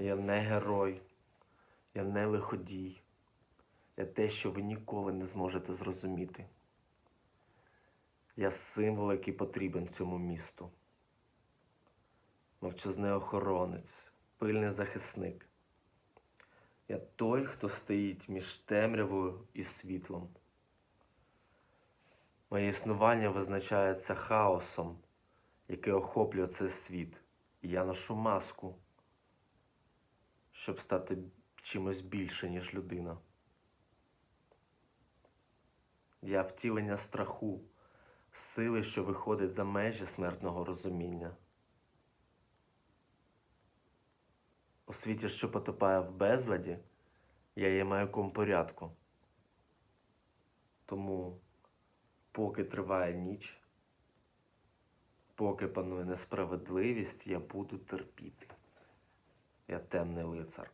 Я не герой, я не лиходій. Я те, що ви ніколи не зможете зрозуміти. Я символ, який потрібен цьому місту. Мовчазний охоронець, пильний захисник. Я той, хто стоїть між темрявою і світлом. Моє існування визначається хаосом, який охоплює цей світ. І я ношу маску, щоб стати чимось більше, ніж людина. Я втілення страху, сили, що виходить за межі смертного розуміння. У світі, що потопає в безладі, я є маяком порядку. Тому, поки триває ніч, поки панує несправедливість, я буду терпіти. Я темний лицар.